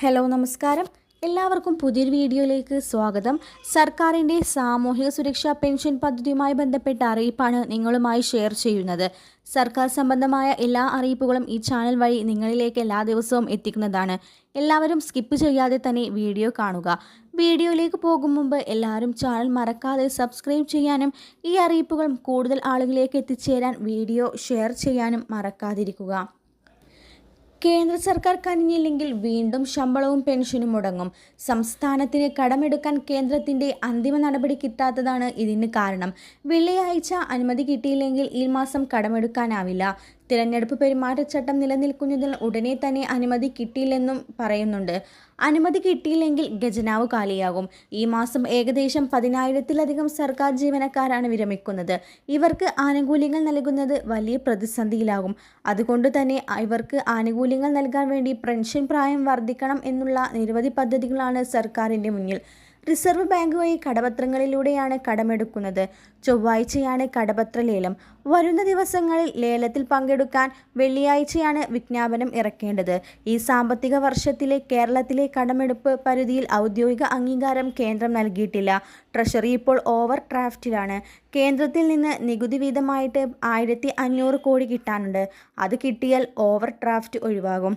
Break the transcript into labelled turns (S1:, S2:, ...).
S1: Hello നമസ്കാരം. എല്ലാവർക്കും പുതിയൊരു വീഡിയോയിലേക്ക് സ്വാഗതം. സർക്കാരിന്റെ സാമൂഹിക സുരക്ഷാ പെൻഷൻ പദ്ധതിയുമായി ബന്ധപ്പെട്ട അറിയിപ്പാണ് നിങ്ങളുമായി ഷെയർ ചെയ്യുന്നത്. സർക്കാർ സംബന്ധമായ എല്ലാ അറിയിപ്പുകളും ഈ ചാനൽ വഴി നിങ്ങളിലേക്ക് എല്ലാ ദിവസവും എത്തിക്കുന്നതാണ്. എല്ലാവരും സ്കിപ്പ് ചെയ്യാതെ തന്നെ വീഡിയോ കാണുക. വീഡിയോയിലേക്ക് പോകും മുമ്പ് എല്ലാവരും ചാനൽ മറക്കാതെ സബ്സ്ക്രൈബ് ചെയ്യാനും ഈ അറിയിപ്പുകളും കൂടുതൽ ആളുകളിലേക്ക് എത്തിച്ചേരാൻ വീഡിയോ ഷെയർ ചെയ്യാനും മറക്കാതിരിക്കുക. കേന്ദ്ര സർക്കാർ കനിഞ്ഞില്ലെങ്കിൽ വീണ്ടും ശമ്പളവും പെൻഷനും മുടങ്ങും. സംസ്ഥാനത്തിന് കടമെടുക്കാൻ കേന്ദ്രത്തിന്റെ അന്തിമ നടപടി കിട്ടാത്തതാണ് ഇതിന് കാരണം. വെള്ളിയാഴ്ച അനുമതി കിട്ടിയില്ലെങ്കിൽ ഈ മാസം കടമെടുക്കാനാവില്ല. തിരഞ്ഞെടുപ്പ് പെരുമാറ്റച്ചട്ടം നിലനിൽക്കുന്നതിൽ ഉടനെ തന്നെ അനുമതി കിട്ടിയില്ലെന്നും പറയുന്നുണ്ട്. അനുമതി കിട്ടിയില്ലെങ്കിൽ ഖജനാവ് കാലിയാകും. ഈ മാസം ഏകദേശം പതിനായിരത്തിലധികം സർക്കാർ ജീവനക്കാരാണ് വിരമിക്കുന്നത്. ഇവർക്ക് ആനുകൂല്യങ്ങൾ നൽകുന്നത് വലിയ പ്രതിസന്ധിയിലാകും. അതുകൊണ്ട് തന്നെ ഇവർക്ക് ആനുകൂല്യങ്ങൾ നൽകാൻ വേണ്ടി പെൻഷൻ പ്രായം വർദ്ധിക്കണം എന്നുള്ള നിരവധി പദ്ധതികളാണ് സർക്കാരിന്റെ മുന്നിൽ. റിസർവ് ബാങ്ക് വഴി കടപത്രങ്ങളിലൂടെയാണ് കടമെടുക്കുന്നത്. ചൊവ്വാഴ്ചയാണ് കടപത്ര ലേലം. വരുന്ന ദിവസങ്ങളിൽ ലേലത്തിൽ പങ്കെടുക്കാൻ വെള്ളിയാഴ്ചയാണ് വിജ്ഞാപനം ഇറക്കേണ്ടത്. ഈ സാമ്പത്തിക വർഷത്തിലെ കേരളത്തിലെ കടമെടുപ്പ് പരിധിയിൽ ഔദ്യോഗിക അംഗീകാരം കേന്ദ്രം നൽകിയിട്ടില്ല. ട്രഷറി ഇപ്പോൾ ഓവർ ഡ്രാഫ്റ്റിലാണ്. കേന്ദ്രത്തിൽ നിന്ന് നികുതി വീതമായിട്ട് ആയിരത്തി അഞ്ഞൂറ് കോടി കിട്ടാനുണ്ട്. അത് കിട്ടിയാൽ ഓവർ ഡ്രാഫ്റ്റ് ഒഴിവാകും.